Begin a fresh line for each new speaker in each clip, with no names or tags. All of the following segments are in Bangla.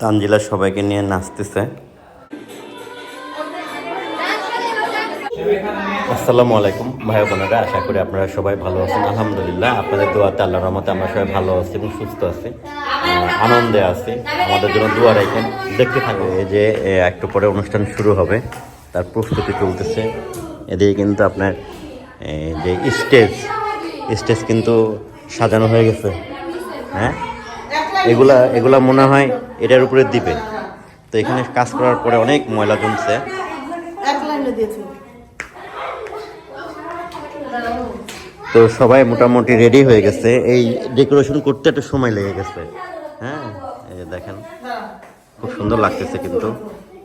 তানজিলা সবাইকে নিয়ে নাচতেছে। আসসালামু আলাইকুম, ভাই বোনেরা, আশা করি আপনারা সবাই ভালো আছেন। আলহামদুলিল্লাহ, আপনাদের দোয়াতে আল্লাহ রহমতে আমরা সবাই ভালো আছি এবং সুস্থ আছি। আনন্দে আছি। আমাদের জন্য দোয়া রাখেন। দেখতে থাকবে এই যে একটু পরে অনুষ্ঠান শুরু হবে। তার প্রস্তুতি চলতেছে। এদিকে কিন্তু আপনার যে স্টেজ স্টেজ কিন্তু সাজানো হয়ে গেছে। হ্যাঁ? এগুলা এগুলা মনে হয় এটার উপরে দিবে। তো এখানে কাজ করার পরে অনেক ময়লা জমছে। তো সবাই মোটামুটি রেডি হয়ে গেছে। এই ডেকোরেশন করতে একটু সময় লেগে গেছে। হ্যাঁ এই যে দেখেন খুব সুন্দর লাগতেছে কিন্তু।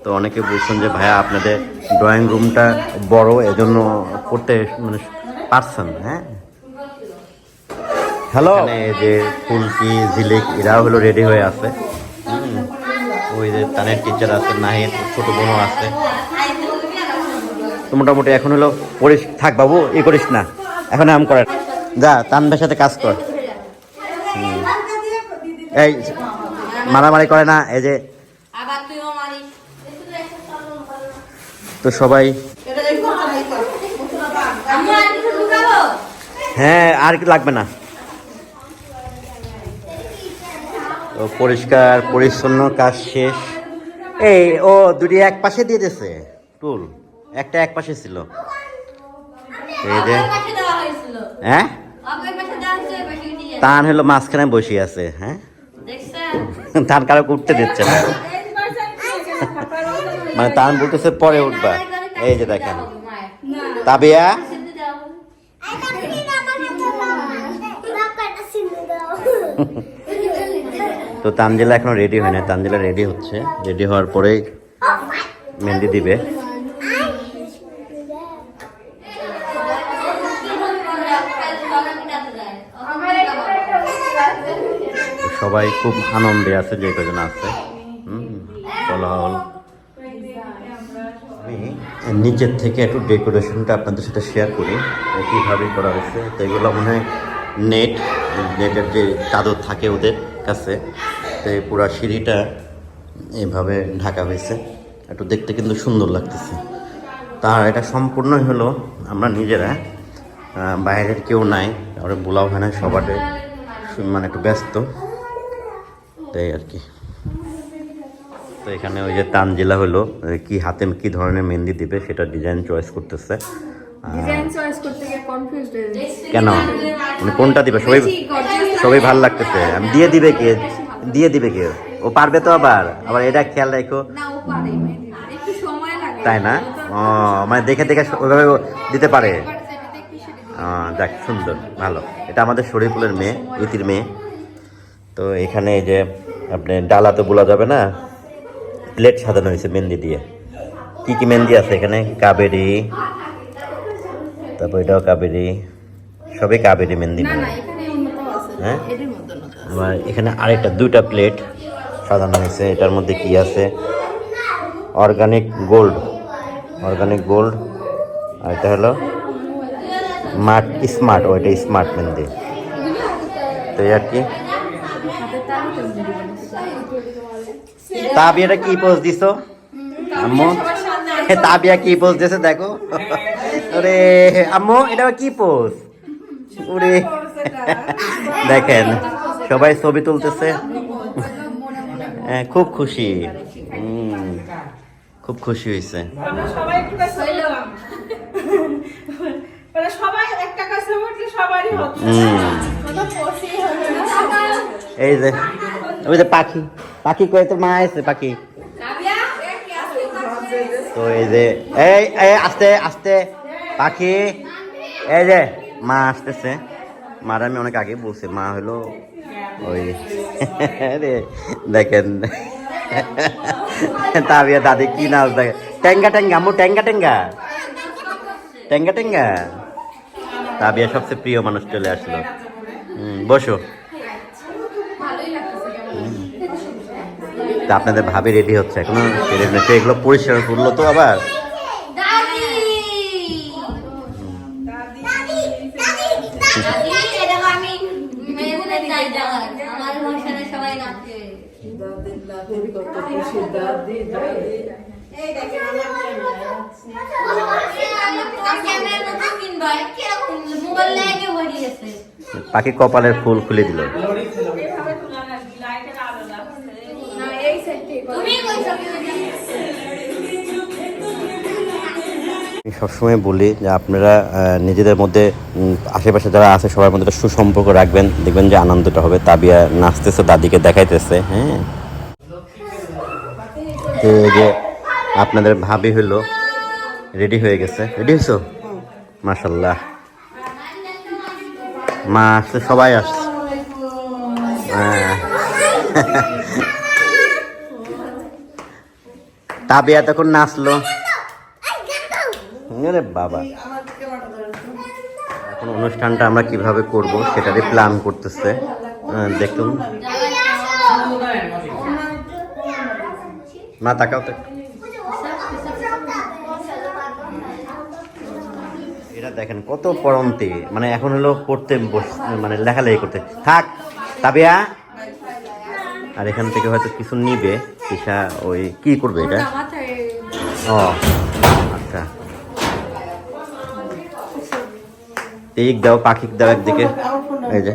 তো অনেকে বলছেন যে ভাইয়া আপনাদের ড্রয়িং রুমটা বড় এজন্য করতে মানে পারছেন হ্যাঁ? হ্যালো। এই যে ফুলকি ঝিলিক এরাও হলো রেডি হয়ে আছে। ওই যে তানের টিচার আছে নাহিদ ছোট বোনও আছে। তো মোটামুটি এখন হলো করিস থাক বাবু ই করিস না। এখন আম করেন যা তানবের সাথে কাজ কর। হুম। এই মারামারি করে না এই যে।
আবার তুইও মারিস।
তো সবাই
কর
হ্যাঁ আর কি লাগবে না? তো পরিষ্কার পরিচ্ছন্ন কাজ শেষ। এই ও দুটি এক পাশে দিয়ে দিয়েছে। টুল একটা এক পাশে ছিল। এই যে। হ্যাঁ? তান হলো মাঝখানে বসে আছে হ্যাঁ?
দেখছেন?
তান কারও উঠতে দিচ্ছে না। মানে তান বলতেছে পরে উঠবা। এই যে দেখেন। তাবিয়া? তো তানজিলা এখনও রেডি হয় না তানজিলা রেডি হচ্ছে। রেডি হওয়ার পরেই মেহেন্দি দিবে। সবাই খুব আনন্দে আছে, যে কজন আছে। নিচের থেকে একটু ডেকোরেশনটা আপনাদের সাথে শেয়ার করি। কীভাবে করা হয়েছে। তো এগুলো মনে হয় নেট নেটের যে চাদর থাকে ওদের কাছে তো এই পুরা সিঁড়িটা এইভাবে ঢাকা হয়েছে। একটু দেখতে কিন্তু সুন্দর লাগতেছে। তার এটা সম্পূর্ণই হলো আমরা নিজেরা বাইরের কেউ নাই ওরা বলাও হয় না সবার মানে একটু ব্যস্ত। তাই আর কি। তো এখানে ওই যে তানজিলা হলো কি হাতে কি ধরনের মেহেন্দি দিবে সেটা ডিজাইন চয়েস করতেছে। কেন? মানে কোনটা দিবে? সবাই সবাই ভালো লাগতেছে। আমি দিয়ে দিবে কে? দিয়ে দিবে কে? ও পারবে তো আবার। আবার এটা খেয়াল রাখো। তাই না? ও মানে দেখে দেখে ওইভাবে দিতে পারে।
দেখি
সুন্দর। ভালো। এটা আমাদের শরীফুলের মেয়ে ইতির মেয়ে। তো এখানে যে আপনি ডালা তো বলা যাবে না? প্লেট সাজানো হয়েছে মেহেন্দি দিয়ে। কী কী মেহেন্দি আছে এখানে? কাবেরি তারপর এটাও কাবেরি। সবই কাবেরি মেহেন্দি হ্যাঁ? আবার এখানে আরেকটা দুইটা প্লেট সাজানো হয়েছে। এটার মধ্যে কি আছে? অর্গানিক গোল্ড অর্গানিক গোল্ড আর এটা হলো মার্ট স্মার্ট ওইটা স্মার্ট মেহেন্দি তো আর কি?
তো
তাবিয়াটা কি পোজ দিছো? আম্মু? তাবিয়া কি পোজ দিয়েছে দেখো? ওরে আম্মু এটা কি পোজ ওরে দেখেন সবাই ছবি তুলতেছে। হ্যাঁ, খুব খুশি। খুব খুশি হয়েছে।
মানে।
এই যে ওই যে পাখি। পাখি কয়ে তো মা আছে পাখি। তো এই যে এই এই আস্তে আস্তে পাখি। এই যে মা আসতেছে। মার আমি অনেক আগে বলছি মা হলো ওই দেখেন। তাবিয়া দাদি কি নাচ দেখে ট্যাঙ্গা ট্যাঙ্গা আমু ট্যাঙ্গা ট্যাঙ্গা ট্যাঙ্গা ট্যাঙ্গা তাবিয়া সবচেয়ে প্রিয় মানুষ চলে আসলো। হুম, বসো। তা আপনাদের ভাবি রেডি হচ্ছে এখনও। রেডি হচ্ছে। এগুলো পরিষ্কার করল তো আবার।
দাদি! দাদি এটা আমি মেয়েদের চাই আমার ভাষণে সবাই নাচে।
দাদি দাদি কত খুশি। দাদি দাদি।
এই দেখেন আমার
ক্যামেরা নতুন কিনবা কীরকম মোবাইল লেগে বেরিয়েছে
পাখি কপালের ফুল খুলে দিল। আমি সবসময় বলি যে আপনারা নিজেদের মধ্যে আশেপাশে যারা আছে, সবার মধ্যে একটা সুসম্পর্ক রাখবেন। দেখবেন যে আনন্দটা হবে। তাবিয়া নাচতেছে, দাদিকে দেখাইতেছে হ্যাঁ? যে আপনাদের ভাবি হলো, রেডি হয়ে গেছে। রেডি হয়েছো? মাসাল্লাহ মা আসছে, সবাই আসছে। হ্যাঁ। তাবিয়া তখন নাচলো। বাবা। এখন অনুষ্ঠানটা আমরা কীভাবে করব সেটারই প্ল্যান করতেছে। দেখুন। না তাকাও তো। এটা দেখেন, কত পরন্তি মানে এখন হলো পড়তে মানে লেখালেখি করতে। থাক, তাবিয়া। আর এখান থেকে হয়তো কিছু নিবে। পিসা ওই কি করবে এটা? ও আচ্ছা। এই দাও পাখি দাও একদিকে। এই যে।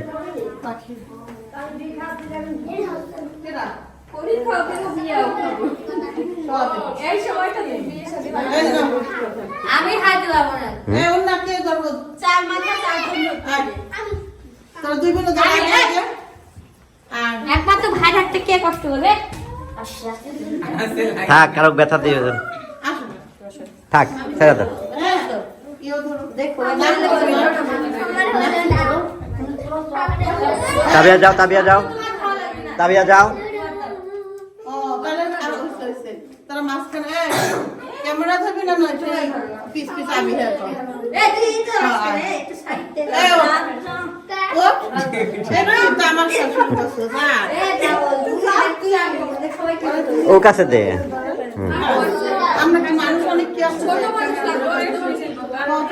আমি খাইতে পারব না
ধরবো।
চার মাথা চার।
তোরা দুই বোনে দাঁড়ায়। আর
একমাত্র ভাই থাকতে কে কষ্ট করবে? আচ্ছা
থাক কারও ব্যথা দিয়ে। থাক ছেড়ে দাও
হ্যাঁ, ইও ধরো।
দেখো।
তাবিয়া যাও তাবিয়া যাও। তাবিয়া যাও।
তারা মাঝখানে ক্যামেরা ধরবি না নয় পিস আমি করছিস, হ্যাঁ।
ও কাছে দে। হুম।
আমরা কি মানুষ অনেক কি আছে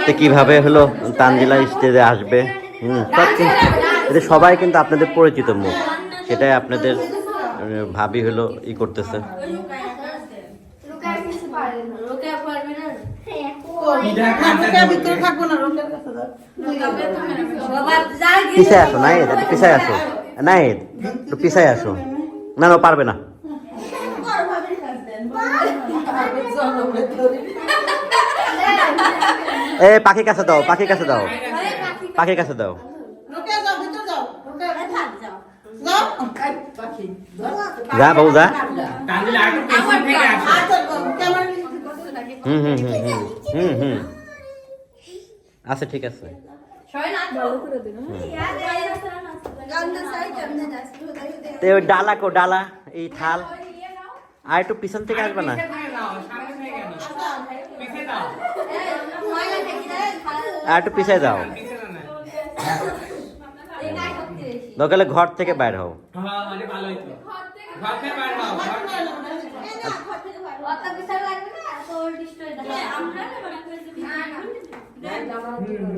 তো কীভাবে হলো? তানজিলা স্টেজে আসবে। হুম সব সবাই কিন্তু আপনাদের পরিচিত মুখ। সেটাই আপনাদের ভাবি হলো ই করতেছে
না, রোকেয়ার ভিতরে থাকব না রোকেয়ার কাছে যাও। তুই যাও।
পিছায় আসো নাই একটু পিছায় আসো। নাই একটু পিছায় আসো। না না পারবে না। এ পাখির কাছে দাও পাখির কাছে দাও। পাখির কাছে দাও।
রোকেয়া যাও, ভিতরে যাও। রোকেয়া, যাও।
যা বাবু যা। হুম হুম হুম হুম হুম হুম আচ্ছা ঠিক আছে।
ভালো করে দিন
তো ডালা কো ডালা এই থাল। আর একটু পিছন থেকে আসবে না?
আর পিছিয়ে দাও। সামনে থেকে কেন পিছিয়ে দাও
আর একটু পিছায় যাও
পিছিয়ে দাও না
দরকারে ঘর থেকে বাইর হও
হ্যাঁ আরে ভালো হইতো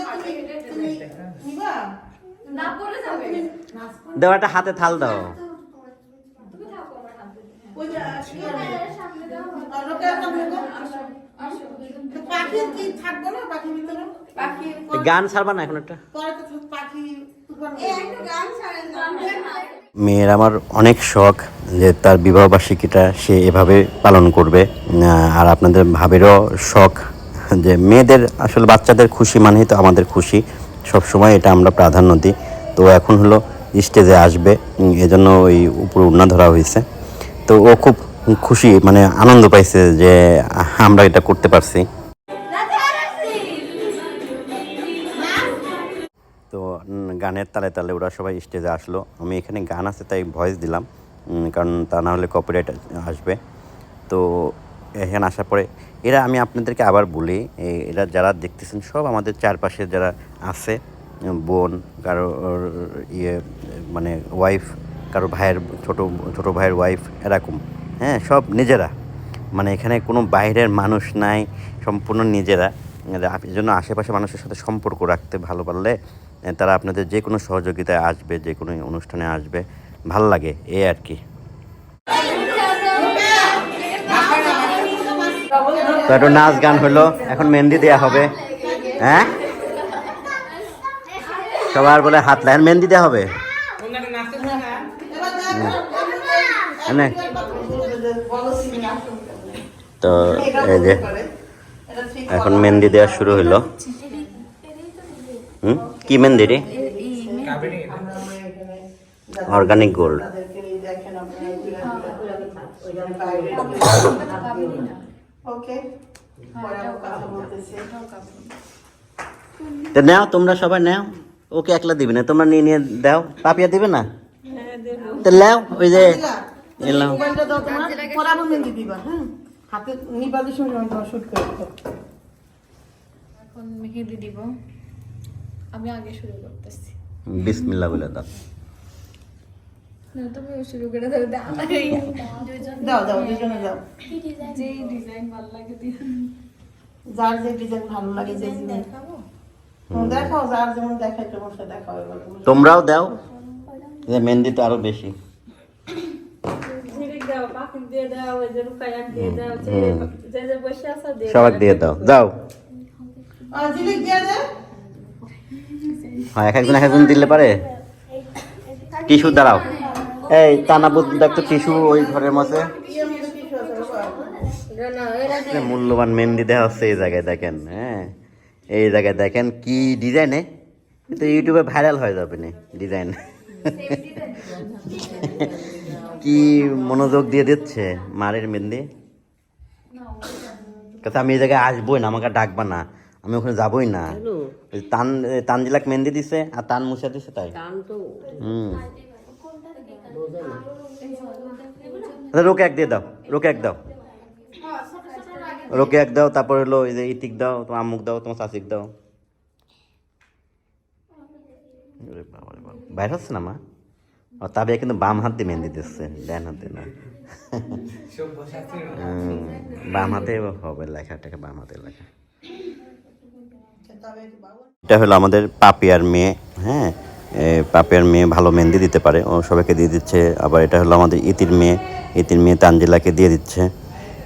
ঘর থেকে বাইরে হও ঘর থেকে
নিবা?
দাও একটা হাতে থাল দাও।
ওই যে, আর রোকেয়ার সামনে গো। তো পাখি কি থাকব না? পাখির ভিতরে? পাখি
গান ছাড়বা না এখন একটা? মেয়ের আমার অনেক শখ যে তার বিবাহবার্ষিকীটা সে এভাবে পালন করবে। আর আপনাদের ভাবেরও শখ যে মেয়েদের আসলে বাচ্চাদের খুশি মানেই তো আমাদের খুশি। সব সময় এটা আমরা প্রাধান্য দিই। তো এখন হলো স্টেজে আসবে। এজন্য ওই উপরে উন্না ধরা হয়েছে। তো ও খুব খুশি মানে আনন্দ পাইছে যে আমরা এটা করতে পারছি। তো গানের তালে তালে ওরা সবাই স্টেজে আসলো। আমি এখানে গান আছে তাই ভয়েস দিলাম কারণ তা না হলে কপিরাইট আসবে। তো, এখানে আসার পরে এরা, আমি আপনাদেরকে আবার বলি এরা যারা দেখতেছেন সব আমাদের চারপাশে যারা আছে, বোন, কারও ইয়ে মানে ওয়াইফ কারও ভাইয়ের ছোট ছোট ভাইয়ের ওয়াইফ এরকম হ্যাঁ সব নিজেরা। মানে এখানে কোনো বাইরের মানুষ নাই, সম্পূর্ণ নিজেরা। এই জন্য আশেপাশে মানুষের সাথে সম্পর্ক রাখতে ভালো পারলে তারা আপনাদের যে কোনো সহযোগিতায় আসবে, যে কোনো অনুষ্ঠানে আসবে, ভালো লাগে এই আর কি। তো একটু নাচ গান হলো, এখন মেহেন্দি দেওয়া হবে। হ্যাঁ? সবার বলে হাত লাইন মেহেন্দি দেওয়া হবে?
নাচতেছে
তো এই যে, এখন মেহেন্দি দেওয়া শুরু হলো হুম? কি মেহেন্দি রে অর্গানিক গোল্ড তো নাও তোমরা সবাই নাও। ওকে একলা দিবে না তোমরা নিয়ে নিয়ে দাও। পাপিয়া দিবে না? তো লাও ওই যে এলাম।
হ্যাঁ হাতে নিবাদের সঙ্গে আমি শুট করে।
এখন মেহেদি দিব। আমি আগে শুরু করতেছি।
বিসমিল্লা বলে দাও।
তুমি শুরু করে দাও দাও।
দাও দাও দুজনে দাও।
যে ডিজাইন ভালো লাগে
যার যে ডিজাইন ভালো লাগে যে দেখাও যার যেমন দেখাও
তোমরাও দাও। যে মেহেন্দি তো আরও বেশি।
ঝিলিক দাও পাখি দিয়ে দাও ওই যে রুকায়াত দিয়ে দাও যে যে যে বসে আছে দিয়ে
সবাই দিয়ে দাও। যাও
জিলিক দিয়ে দে।
হ্যাঁ এক একজন এক একজন দিলে পারে? টিস্যু দাঁড়াও। এই তানাবুদ দেখতো টিস্যু ওই ঘরের। যে মূল্যবান মেহেন্দি দেওয়া হচ্ছে এই জায়গায় দেখেন হ্যাঁ। এই জায়গায় দেখেন কি ডিজাইনে কিন্তু ইউটিউবে ভাইরাল হয়ে যাবে না ডিজাইন কি মনোযোগ দিয়ে দিচ্ছে মারের মেহেন্দি? কথা আমি এই জায়গায় আসবোই না আমাকে ডাকবা না। আমি ওখানে যাবোই না। তান তানজিলাক মেহেন্দি দিছে আর তান মুছা দিছে তাই। হুম। আচ্ছা, রোকে এক দিয়ে দাও রোকে এক দাও। রোকে এক দাও তারপর হলো এই যে ইতিক দাও তোমার আমুক দাও তোমার শাসিক দাও। বাইর হচ্ছে না মা? ও তবে কিন্তু বাম হাত দিয়ে মেহেন্দি দিচ্ছে ডান হাতে না। বাম হাতে হবে লেখাটাকে বাম হাতে লেখা। এটা হলো আমাদের পাপিয়ার মেয়ে হ্যাঁ? পাপিয়ার মেয়ে ভালো মেহেন্দি দিতে পারে, ও সবাইকে দিয়ে দিচ্ছে। আবার এটা হলো আমাদের ইতির মেয়ে ইতির মেয়ে তানজিলাকে দিয়ে দিচ্ছে।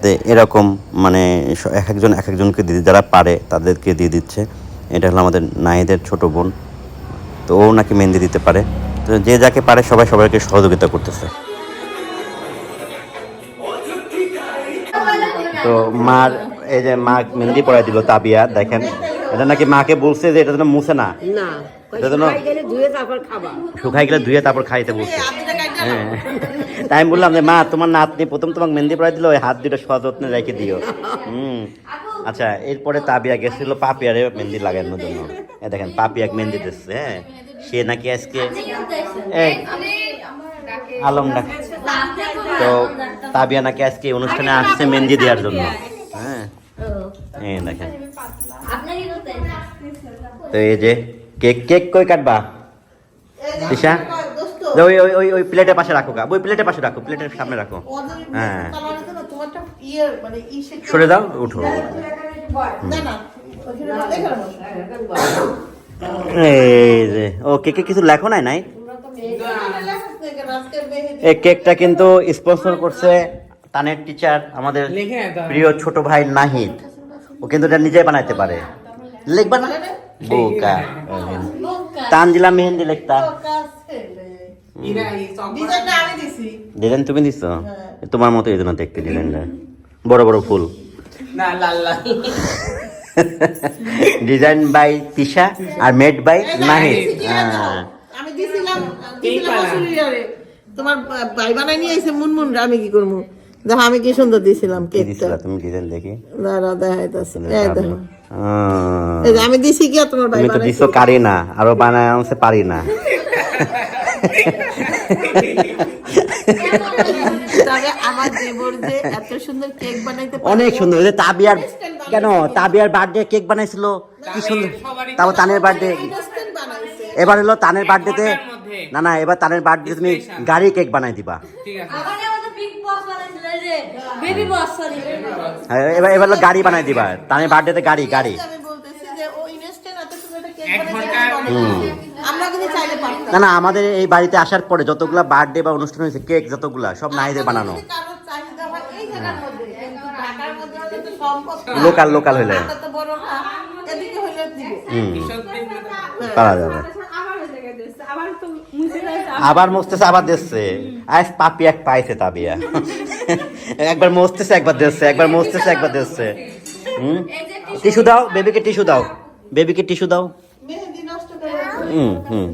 তো এরকম মানে এক একজন এক একজনকে দিয়ে যারা পারে তাদেরকে দিয়ে দিচ্ছে। এটা হলো আমাদের নাহিদের ছোট বোন। তো ও নাকি মেহেন্দি দিতে পারে। তো যে যাকে পারে সবাই সবাইকে সহযোগিতা করতেছে। তো মার, এই যে মা মেহেন্দি পড়াই দিল তাবিয়া, দেখেন। এটা নাকি মাকে বলছে যে এটা যেন মুছে না। এটা যেন শুকাই গেলে ধুয়ে তারপর খাইতে বলছে। হ্যাঁ। তাই আমি বললাম যে মা তোমার নাতনি প্রথম তোমাকে মেহেন্দি পড়াই দিল ওই হাত দুটো সযত্নে রেখে দিও। হুম। আচ্ছা এরপরে তাবিয়া গেছিল পাপিয়ারে মেহেন্দি লাগানোর জন্য। দেখেন পাপিয়াকে মেহেন্দি দিচ্ছে হ্যাঁ। সে নাকি আজকে আলম ডাক। তো তাবিয়া নাকি আজকে অনুষ্ঠানে আসছে মেহেন্দি দেওয়ার জন্য। হ্যাঁ। এই দেখেন। তো এই যে কেক কেক কই কাটবা? তিশা
দোস্ত।
ওই ওই ওই ওই প্লেটের পাশে রাখো গা। ওই প্লেটের পাশে রাখো প্লেটের সামনে রাখো। হ্যাঁ।
ইয়ে মানে
সরে দাও উঠো।
না না। ওখানে না, এখানে
এই যে ও কেকে কিছু লেখো নাই নাই। এই কেকটা কিন্তু স্পন্সর করছে তানের টিচার আমাদের প্রিয় ছোট ভাই নাহিদ। ও কিন্তু এটা নিজে বানাইতে পারে। লিখবা না? বোকা। তানজিলা মেহেন্দি লিখতা। ডিজাইন তুমি দিছো?
হ্যাঁ।
তোমার মতো এই জন্য দেখতে ডিজাইনটা। বড় বড় ফুল।
না লাল লাল।
ডিজাইন বাই তিশা আর মেড বাই নাহিদ হ্যাঁ।
তোমার ভাই বানাই নিয়ে আইছে মুনমুন আমি কি করব? দেখো আমি কি সুন্দর দিছিলাম
কি
কেকটা।
দিছিলা তুমি? ডিজাইন দেখি।
দাঁড়া দেখাইতাছি। এই দেখো।
আহ,
এই যে আমি দিছি কি তোমার ভাই
তুমি তো
বানাইছে?
দিছো কারি না আরও বানায় আনছে পারি না।
তবে আমার দেবর যে এত সুন্দর কেক বানাইতে পারে
অনেক সুন্দর যে তাবিয়ার কেন? তাবিয়ার বার্থডে কেক বানাইছিল। কি সুন্দর। তারপর তানের বার্থডে এবার হলো তানের বার্থডেতে না না এবার তানের বার্থডে তুমি গাড়ি কেক বানাই দিবা।
ঠিক আছে।
হ্যাঁ, এবার এবার গাড়ি বানাই দিবা তানের বার্থডেতে গাড়ি গাড়ি। না না আমাদের এই বাড়িতে আসার পরে যতগুলা বার্থডে বা অনুষ্ঠান হয়েছে কেক যতগুলা সব নাহিদের বানানো। লোকাল লোকাল হইলে
ঢাকা তো বড় না এদিকে হইলে দিব।
হুম।
কৃষকদের
পারা যাবে।
আবার
মস্তেছে আবার দিচ্ছে আজ পাপি এক পাইছে তাবিয়া। একবার মস্তেছে একবার দিচ্ছে একবার মস্তেছে একবার হুম? টিস্যু দাও বেবিকে টিস্যু দাও। বেবিকে টিস্যু দাও।
মেহেদি নষ্ট করে
হুম হুম।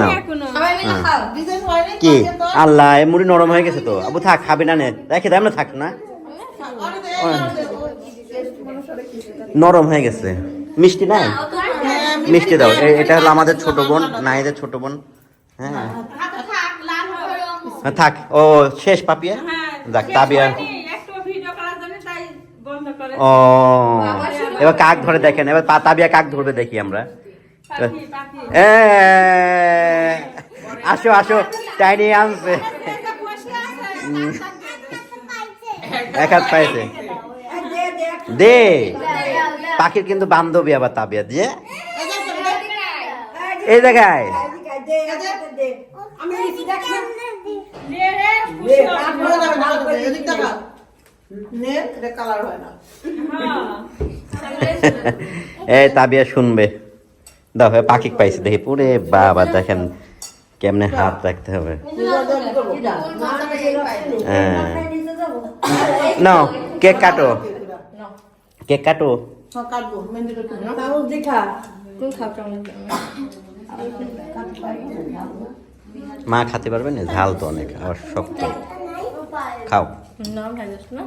না
এখনও।
সবাই মিলে খাও।
ডিজাইন হয়
কি?
দাও।
আল্লাহ মুড়ি নরম হয়ে গেছে তো। আবু থাক খাবি না নে। রেখে দাম না থাক না। নরম হয়ে গেছে। মিষ্টি নাই?
হ্যাঁ,
মিষ্টি দাও। এটা হলো আমাদের ছোট বোন নাইদের ছোট বোন। হ্যাঁ।
থাক।
হ্যাঁ, থাক। ও শেষ পাপিয়া?
হ্যাঁ
যাক তাবিয়া।
শেষ হয়নি, একটু ভিডিও করার জন্য তাই বন্ধ করে
ও। এবার কাক ধরে দেখেন এবার পা- তাবিয়া কাক ধরবে দেখি আমরা।
পাখি পাখি।
আসো আসো টাইনি আনছে এক হাত পাইছে দে। পাখির কিন্তু বান্ধবী আবার তাবিয়া দিয়ে এই জায়গায়।
হয়ে হয়
হ্যাঁ
এই তাবিয়া শুনবে। দাও এ পাখি পাইছে দেখি পুরে বাবা দেখেন কেমনে হাত রাখতে হবে। হ্যাঁ। নাও কেক কাটো। কেক কাটো।
কাটবো,
মা খেতে পারবে না? ঝাল তো অনেক আর শক্ত। খাও।
না ভাই না।